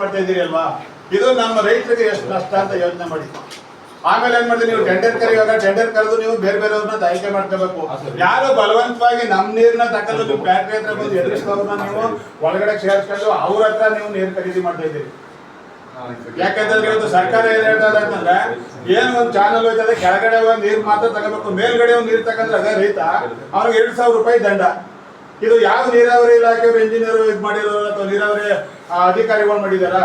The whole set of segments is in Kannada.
ಮಾಡ್ತಾ ಇದು ನಮ್ಮ ರೈತರಿಗೆ ಎಷ್ಟು ನಷ್ಟ ಅಂತ ಯೋಚನೆ ಮಾಡಿ. ಆಮೇಲೆ ಏನ್ ಮಾಡ್ತೀವಿ ನೀವು ಟೆಂಡರ್ ಕರೆಯುವಾಗ ಟೆಂಡರ್ ಕರೆದು ನೀವು ಬೇರೆ ಬೇರೆಯವ್ರನ್ನ ಆಯ್ಕೆ ಮಾಡ್ಕೋಬೇಕು. ಯಾರು ಬಲವಂತವಾಗಿ ನಮ್ ನೀರ್ನ ತಕೊಂಡು ಫ್ಯಾಕ್ಟ್ರಿ ಹತ್ರ ಬಂದು ಎದುರಿಸಿದವ್ರನ್ನ ನೀವು ಒಳಗಡೆ ಸೇರಿಸ್ಕೊಂಡು ಅವ್ರ ಹತ್ರ ನೀವು ನೀರು ಖರೀದಿ ಮಾಡ್ತಾ ಇದ್ದೀರಿ ಯಾಕಂದ್ರೆ ಇವತ್ತು ಸರ್ಕಾರ ಏನ್ ಹೇಳ್ತದೆ ಅಂತಂದ್ರೆ, ಏನ್ ಒಂದ್ ಚಾನಲ್ ಹೋಯ್ತದೆ, ಕೆಳಗಡೆ ಒಂದ್ ನೀರ್ ಮಾತ್ರ ತಗೋಬೇಕು, ಮೇಲ್ಗಡೆ ಒಂದ್ ನೀರ್ ತಗೊಂಡ್ರೆ ಅದೇ ರೈತ ಅವ್ರಿಗೆ ಎರಡ್ ಸಾವಿರ ರೂಪಾಯಿ ದಂಡ. ಇದು ಯಾವ ನೀರಾವರಿ ಇಲಾಖೆ ಇಂಜಿನಿಯರ್ ಇದು ಮಾಡಿರೋ ಅಥವಾ ನೀರಾವರಿ ಆ, ಅಧಿಕಾರಿಗಳು ಮಾಡಿದಾರ?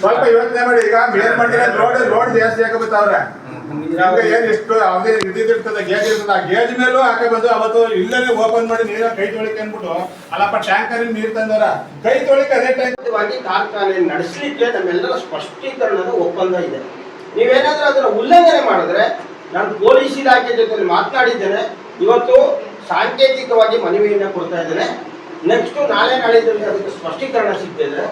ಸ್ವಲ್ಪ ಯೋಚನೆ ಮಾಡಿ ಈಗ ಮೇಲ್ಮಟ್ಟಿಗೆ ರೋಡ್ ರೋಡ್ ಜಾಸ್ತಿ ಹಾಕಬತ್ತವ್ರೆ ಏನ್ ಎಷ್ಟು ಅದೇ ಇದ್ದಿರ್ತದೆ ಗೇಜ್ ಇರ್ತದೆ ಆ ಗೇಜ್ ಮೇಲೂ ಹಾಕಿ ಬಂದು ಅವತ್ತು ಇಲ್ಲೇ ಓಪನ್ ಮಾಡಿ ನೀರ ಕೈ ತೊಳಿಕೆ ಅನ್ಬಿಟ್ಟು ಅಲ್ಲಪ್ಪ ಟ್ಯಾಂಕರ್ ನೀರ್ ತಂದಾರ. ಕೈ ತೊಳಿಕೆ ಅದೇ ಟೈಮ್ ವಾಗಿ ಕಾರ್ಖಾನೆ ನಡೆಸಲಿಕ್ಕೆ ನಮ್ಮೆಲ್ಲರ ಸ್ಪಷ್ಟೀಕರಣದ ಒಪ್ಪಂದ ಇದೆ. ನೀವೇನಾದ್ರೂ ಅದನ್ನ ಉಲ್ಲಂಘನೆ ಮಾಡಿದ್ರೆ ನಾನು ಪೊಲೀಸ್ ಇಲಾಖೆ ಜೊತೆ ಮಾತನಾಡಿದ್ದೇನೆ. ಇವತ್ತು ಸಾಂಕೇತಿಕವಾಗಿ ಮನವಿಯನ್ನು ಕೊಡ್ತಾ ಇದ್ದೇನೆ. ನೆಕ್ಸ್ಟ್ ನಾಳೆ ನಾಳಿದ್ದಲ್ಲಿ ಅದಕ್ಕೆ ಸ್ಪಷ್ಟೀಕರಣ ಸಿಗ್ತಿದೆ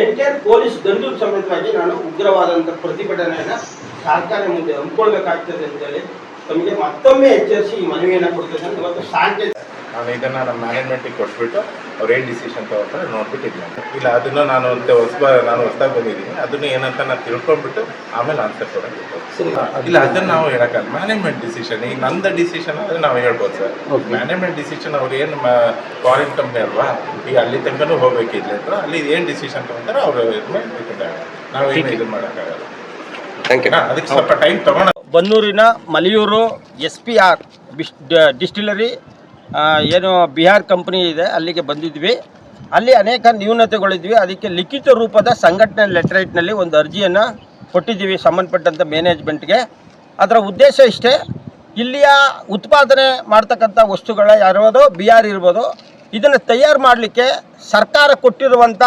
ಎಂಟೈರ್ ಪೊಲೀಸ್ ದಂಡು ಸಮೇತವಾಗಿ ನಾನು ಉಗ್ರವಾದಂಥ ಪ್ರತಿಭಟನೆಯನ್ನು ಸರ್ಕಾರ ಮುಂದೆ ಹಮ್ಮಿಕೊಳ್ಬೇಕಾಗ್ತದೆ ಅಂತೇಳಿ ತಮಗೆ ಮತ್ತೊಮ್ಮೆ ಎಚ್ಚರಿಸಿ ಈ ಮನವಿಯನ್ನ ಕೊಡ್ತಿದ್ದೇನೆ ಇವತ್ತು ಸಾಂಕೇತಿಕ ನಾನು ಇದನ್ನ ನಮ್ಮ ಮ್ಯಾನೇಜ್ಮೆಂಟಿಗೆ ಕೊಟ್ಬಿಟ್ಟು ಅವ್ರು ಏನು ಡಿಸಿಷನ್ ತಗೋತಾರೆ ನೋಡ್ಬಿಟ್ಟು ಇದು. ಇಲ್ಲ ಅದನ್ನು ನಾನು ಅಂತ ಹೊಸ ನಾನು ಹೊಸದಾಗಿ ಬಂದಿದ್ದೀನಿ. ಅದನ್ನು ಏನಂತ ನಾನು ತಿಳ್ಕೊಂಡ್ಬಿಟ್ಟು ಆಮೇಲೆ ಆನ್ಸರ್ ಕೊಡೋಕ್ಕೆ ಇಲ್ಲ ಅದನ್ನ ನಾವು ಹೇಳಕ್ಕಲ್ಲ ಮ್ಯಾನೇಜ್ಮೆಂಟ್ ಡಿಸಿಷನ್ ಈಗ ನಂದು ಡಿಸಿಷನ್ ಆದರೆ ನಾವು ಹೇಳ್ಬೋದು ಸರ್. ಮ್ಯಾನೇಜ್ಮೆಂಟ್ ಡಿಸಿಷನ್ ಅವ್ರು ಏನು ಫಾರಿನ್ ಕಂಪ್ನಿ ಅಲ್ವಾ? ಈಗ ಅಲ್ಲಿ ತನಕನೂ ಹೋಗ್ಬೇಕಿಲ್ಲ ಅಂತ ಅಲ್ಲಿ ಏನು ಡಿಸಿಷನ್ ತಗೊಂತಾರೆ ಅವರು ನಾವು ಡಿಪೆಂಡ್ ಆಗುತ್ತೆ ನಾವೇನು ಇದು ಮಾಡೋಕ್ಕಾಗಲ್ಲ. ಅದಕ್ಕೆ ಸ್ವಲ್ಪ ಟೈಮ್ ತಗೊಂಡು ಬನ್ನೂರಿನ ಮಲಿಯೂರು ಎಸ್ ಪಿ ಆರ್ ಬಿಸ್ ಡಿಸ್ಟಿಲರಿ ಏನು ಬಿಹಾರ್ ಕಂಪ್ನಿ ಇದೆ, ಅಲ್ಲಿಗೆ ಬಂದಿದ್ವಿ. ಅಲ್ಲಿ ಅನೇಕ ನ್ಯೂನತೆಗಳಿದ್ವಿ. ಅದಕ್ಕೆ ಲಿಖಿತ ರೂಪದ ಸಂಘಟನೆ ಲೆಟ್ರೈಟ್ನಲ್ಲಿ ಒಂದು ಅರ್ಜಿಯನ್ನು ಕೊಟ್ಟಿದ್ದೀವಿ ಸಂಬಂಧಪಟ್ಟಂಥ ಮ್ಯಾನೇಜ್ಮೆಂಟ್ಗೆ. ಅದರ ಉದ್ದೇಶ ಇಷ್ಟೇ, ಇಲ್ಲಿಯ ಉತ್ಪಾದನೆ ಮಾಡ್ತಕ್ಕಂಥ ವಸ್ತುಗಳ ಯಾರಿರ್ಬೋದು ಬಿ ಆರ್ ಇರ್ಬೋದು, ಇದನ್ನು ತಯಾರು ಮಾಡಲಿಕ್ಕೆ ಸರ್ಕಾರ ಕೊಟ್ಟಿರುವಂಥ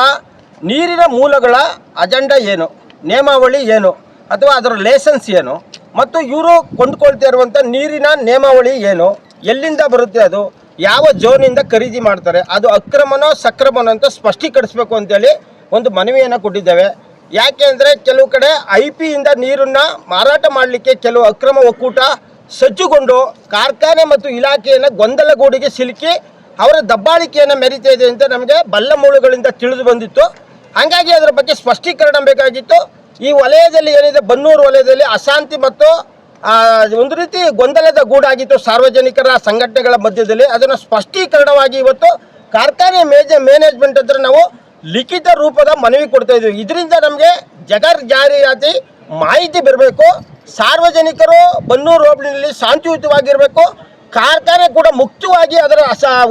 ನೀರಿನ ಮೂಲಗಳ ಅಜೆಂಡಾ ಏನು, ನೇಮಾವಳಿ ಏನು, ಅಥವಾ ಅದರ ಲೈಸೆನ್ಸ್ ಏನು, ಮತ್ತು ಇವರು ಕೊಂಡ್ಕೊಳ್ತಾ ಇರುವಂಥ ನೀರಿನ ನೇಮಾವಳಿ ಏನು ಎಲ್ಲಿಂದ ಬರುತ್ತೆ ಅದು? ಯಾವ ಝೋನಿಂದ ಖರೀದಿ ಮಾಡ್ತಾರೆ? ಅದು ಅಕ್ರಮನೋ ಸಕ್ರಮನೋ ಅಂತ ಸ್ಪಷ್ಟೀಕರಿಸಬೇಕು ಅಂತೇಳಿ ಒಂದು ಮನವಿಯನ್ನು ಕೊಟ್ಟಿದ್ದೇವೆ. ಯಾಕೆ ಅಂದರೆ ಕೆಲವು ಕಡೆ ಐ ಪಿಯಿಂದ ನೀರನ್ನು ಮಾರಾಟ ಮಾಡಲಿಕ್ಕೆ ಕೆಲವು ಅಕ್ರಮ ಒಕ್ಕೂಟ ಸಜ್ಜುಗೊಂಡು ಕಾರ್ಖಾನೆ ಮತ್ತು ಇಲಾಖೆಯನ್ನು ಗೊಂದಲಗೂಡಿಗೆ ಸಿಲುಕಿ ಅವರ ದಬ್ಬಾಳಿಕೆಯನ್ನು ಮೆರಿತಾ ಇದೆ ಅಂತ ನಮಗೆ ಬಲ್ಲ ಮೂಲಗಳಿಂದ ತಿಳಿದು ಬಂದಿತ್ತು. ಹಾಗಾಗಿ ಅದರ ಬಗ್ಗೆ ಸ್ಪಷ್ಟೀಕರಣ ಬೇಕಾಗಿತ್ತು. ಈ ವಲಯದಲ್ಲಿ ಏನಿದೆ? ಬನ್ನೂರು ವಲಯದಲ್ಲಿ ಅಶಾಂತಿ ಮತ್ತು ಒಂದು ರೀತಿ ಗೊಂದಲದ ಗೂಡಾಗಿತ್ತು ಸಾರ್ವಜನಿಕರ ಸಂಘಟನೆಗಳ ಮಧ್ಯದಲ್ಲಿ. ಅದನ್ನು ಸ್ಪಷ್ಟೀಕರಣವಾಗಿ ಇವತ್ತು ಕಾರ್ಖಾನೆ ಮೇಜ ಮ್ಯಾನೇಜ್ಮೆಂಟ್ ಹತ್ರ ನಾವು ಲಿಖಿತ ರೂಪದ ಮನವಿ ಕೊಡ್ತಾ ಇದ್ದೀವಿ ಇದರಿಂದ ನಮಗೆ ಜಗರ್ ಜಾರಿಯಾತಿ ಮಾಹಿತಿ ಬರಬೇಕು. ಸಾರ್ವಜನಿಕರು ಬನ್ನೂರು ಹೋಬಳಿನಲ್ಲಿ ಶಾಂತಿಯುತವಾಗಿರಬೇಕು. ಕಾರ್ಖಾನೆ ಕೂಡ ಮುಕ್ತವಾಗಿ ಅದರ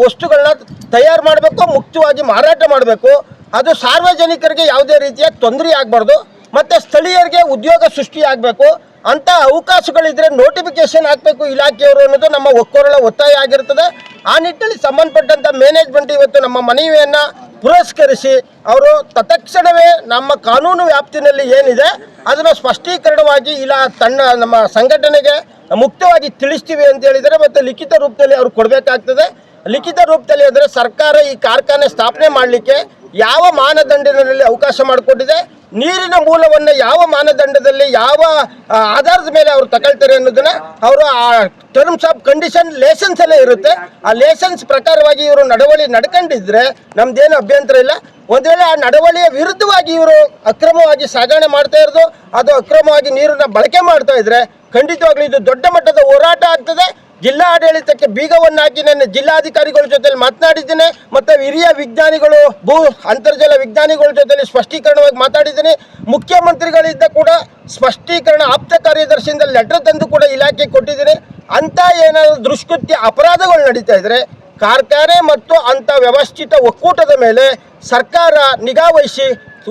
ವಸ್ತುಗಳನ್ನ ತಯಾರು ಮಾಡಬೇಕು, ಮುಕ್ತವಾಗಿ ಮಾರಾಟ ಮಾಡಬೇಕು. ಅದು ಸಾರ್ವಜನಿಕರಿಗೆ ಯಾವುದೇ ರೀತಿಯ ತೊಂದರೆ ಆಗಬಾರ್ದು. ಮತ್ತು ಸ್ಥಳೀಯರಿಗೆ ಉದ್ಯೋಗ ಸೃಷ್ಟಿಯಾಗಬೇಕು ಅಂತ ಅವಕಾಶಗಳಿದ್ರೆ ನೋಟಿಫಿಕೇಶನ್ ಹಾಕಬೇಕು ಇಲಾಖೆಯವರು ಅನ್ನೋದು ನಮ್ಮ ಒಕ್ಕೊರಳ ಒತ್ತಾಯ ಆಗಿರ್ತದೆ. ಆ ನಿಟ್ಟಿನಲ್ಲಿ ಸಂಬಂಧಪಟ್ಟಂಥ ಮ್ಯಾನೇಜ್ಮೆಂಟ್ ಇವತ್ತು ನಮ್ಮ ಮನವಿಯನ್ನು ಪುರಸ್ಕರಿಸಿ ಅವರು ತತ್ಕ್ಷಣವೇ ನಮ್ಮ ಕಾನೂನು ವ್ಯಾಪ್ತಿನಲ್ಲಿ ಏನಿದೆ ಅದನ್ನು ಸ್ಪಷ್ಟೀಕರಣವಾಗಿ ಇಲ್ಲ ತನ್ನ ನಮ್ಮ ಸಂಘಟನೆಗೆ ಮುಕ್ತವಾಗಿ ತಿಳಿಸ್ತೀವಿ ಅಂತ ಹೇಳಿದರೆ ಮತ್ತು ಲಿಖಿತ ರೂಪದಲ್ಲಿ ಅವ್ರು ಕೊಡಬೇಕಾಗ್ತದೆ. ಲಿಖಿತ ರೂಪದಲ್ಲಿ ಅಂದರೆ ಸರ್ಕಾರ ಈ ಕಾರ್ಖಾನೆ ಸ್ಥಾಪನೆ ಮಾಡಲಿಕ್ಕೆ ಯಾವ ಮಾನದಂಡದಲ್ಲಿ ಅವಕಾಶ ಮಾಡಿಕೊಟ್ಟಿದೆ? ನೀರಿನ ಮೂಲವನ್ನು ಯಾವ ಮಾನದಂಡದಲ್ಲಿ ಯಾವ ಆಧಾರದ ಮೇಲೆ ಅವರು ತಗೊಳ್ತಾರೆ ಅನ್ನೋದನ್ನ ಅವರು ಆ ಟರ್ಮ್ಸ್ ಆಫ್ ಕಂಡೀಷನ್ ಲೇಸನ್ಸ್ ಎಲ್ಲ ಇರುತ್ತೆ. ಆ ಲೇಸನ್ಸ್ ಪ್ರಕಾರವಾಗಿ ಇವರು ನಡವಳಿ ನಡ್ಕೊಂಡಿದ್ರೆ ನಮ್ದೇನು ಅಭ್ಯಂತರ ಇಲ್ಲ. ಒಂದ್ ವೇಳೆ ಆ ನಡವಳಿಯ ವಿರುದ್ಧವಾಗಿ ಇವರು ಅಕ್ರಮವಾಗಿ ಸಾಗಣೆ ಮಾಡ್ತಾ ಇರೋದು, ಅದು ಅಕ್ರಮವಾಗಿ ನೀರನ್ನ ಬಳಕೆ ಮಾಡ್ತಾ ಇದ್ರೆ ಖಂಡಿತವಾಗ್ಲೂ ಇದು ದೊಡ್ಡ ಮಟ್ಟದ ಹೋರಾಟ ಆಗ್ತದೆ. ಜಿಲ್ಲಾ ಆಡಳಿತಕ್ಕೆ ಬೀಗವನ್ನು ಹಾಕಿ ನನ್ನ ಜಿಲ್ಲಾಧಿಕಾರಿಗಳ ಜೊತೆಲಿ ಮಾತನಾಡಿದ್ದೇನೆ, ಮತ್ತು ಹಿರಿಯ ವಿಜ್ಞಾನಿಗಳು, ಭೂ ಅಂತರ್ಜಲ ವಿಜ್ಞಾನಿಗಳ ಜೊತೆಲಿ ಸ್ಪಷ್ಟೀಕರಣವಾಗಿ ಮಾತಾಡಿದ್ದೇನೆ ಮುಖ್ಯಮಂತ್ರಿಗಳಿಂದ ಕೂಡ ಸ್ಪಷ್ಟೀಕರಣ ಆಪ್ತ ಕಾರ್ಯದರ್ಶಿಯಿಂದ ಲೆಟರ್ ತಂದು ಕೂಡ ಇಲಾಖೆ ಕೊಟ್ಟಿದ್ದೀನಿ. ಅಂತ ಏನಾದರೂ ದುಷ್ಕೃತ್ಯ ಅಪರಾಧಗಳು ನಡೀತಾ ಇದ್ರೆ, ಕಾರ್ಖಾನೆ ಮತ್ತು ಅಂಥ ವ್ಯವಸ್ಥಿತ ಒಕ್ಕೂಟದ ಮೇಲೆ ಸರ್ಕಾರ ನಿಗಾವಹಿಸಿ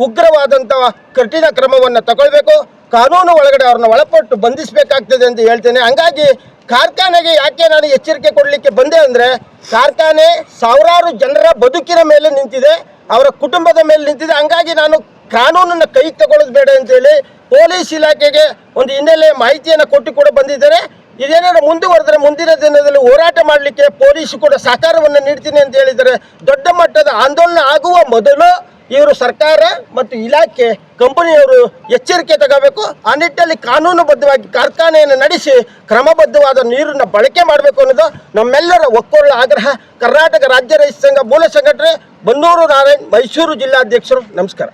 ಉಗ್ರವಾದಂಥ ಕಠಿಣ ಕ್ರಮವನ್ನು ತಗೊಳ್ಬೇಕು. ಕಾನೂನು ಒಳಗಡೆ ಅವ್ರನ್ನ ಒಳಪಟ್ಟು ಬಂಧಿಸಬೇಕಾಗ್ತದೆ ಅಂತ ಹೇಳ್ತೇನೆ. ಹಂಗಾಗಿ ಕಾರ್ಖಾನೆಗೆ ಯಾಕೆ ನಾನು ಎಚ್ಚರಿಕೆ ಕೊಡಲಿಕ್ಕೆ ಬಂದೆ ಅಂದರೆ, ಕಾರ್ಖಾನೆ ಸಾವಿರಾರು ಜನರ ಬದುಕಿನ ಮೇಲೆ ನಿಂತಿದೆ, ಅವರ ಕುಟುಂಬದ ಮೇಲೆ ನಿಂತಿದೆ. ಹಂಗಾಗಿ ನಾನು ಕಾನೂನನ್ನು ಕೈ ತಗೊಳ್ಳೋದು ಬೇಡ ಅಂತೇಳಿ ಪೊಲೀಸ್ ಇಲಾಖೆಗೆ ಒಂದು ಹಿನ್ನೆಲೆ ಮಾಹಿತಿಯನ್ನು ಕೊಟ್ಟು ಕೂಡ ಬಂದಿದ್ದಾರೆ ಇದೇನಾದ್ರು ಮುಂದುವರೆದ್ರೆ ಮುಂದಿನ ದಿನದಲ್ಲಿ ಹೋರಾಟ ಮಾಡಲಿಕ್ಕೆ ಪೊಲೀಸ್ ಕೂಡ ಸಹಕಾರವನ್ನು ನೀಡ್ತೀನಿ ಅಂತ ಹೇಳಿದರೆ, ದೊಡ್ಡ ಮಟ್ಟದ ಆಂದೋಲನ ಆಗುವ ಮೊದಲು ಇವರು ಸರ್ಕಾರ ಮತ್ತು ಇಲಾಖೆ ಕಂಪನಿಯವರು ಎಚ್ಚರಿಕೆ ತಗೋಬೇಕು. ಆ ನಿಟ್ಟಿನಲ್ಲಿ ಕಾನೂನುಬದ್ಧವಾಗಿ ಕಾರ್ಖಾನೆಯನ್ನು ನಡೆಸಿ ಕ್ರಮಬದ್ಧವಾದ ನೀರನ್ನು ಬಳಕೆ ಮಾಡಬೇಕು ಅನ್ನೋದು ನಮ್ಮೆಲ್ಲರ ಒಕ್ಕೊಳ್ಳ ಆಗ್ರಹ. ಕರ್ನಾಟಕ ರಾಜ್ಯ ರೈತ ಸಂಘ ಮೂಲ ಸಂಘಟನೆ ಬನ್ನೂರು ನಾರಾಯಣ್, ಮೈಸೂರು ಜಿಲ್ಲಾಧ್ಯಕ್ಷರು, ನಮಸ್ಕಾರ.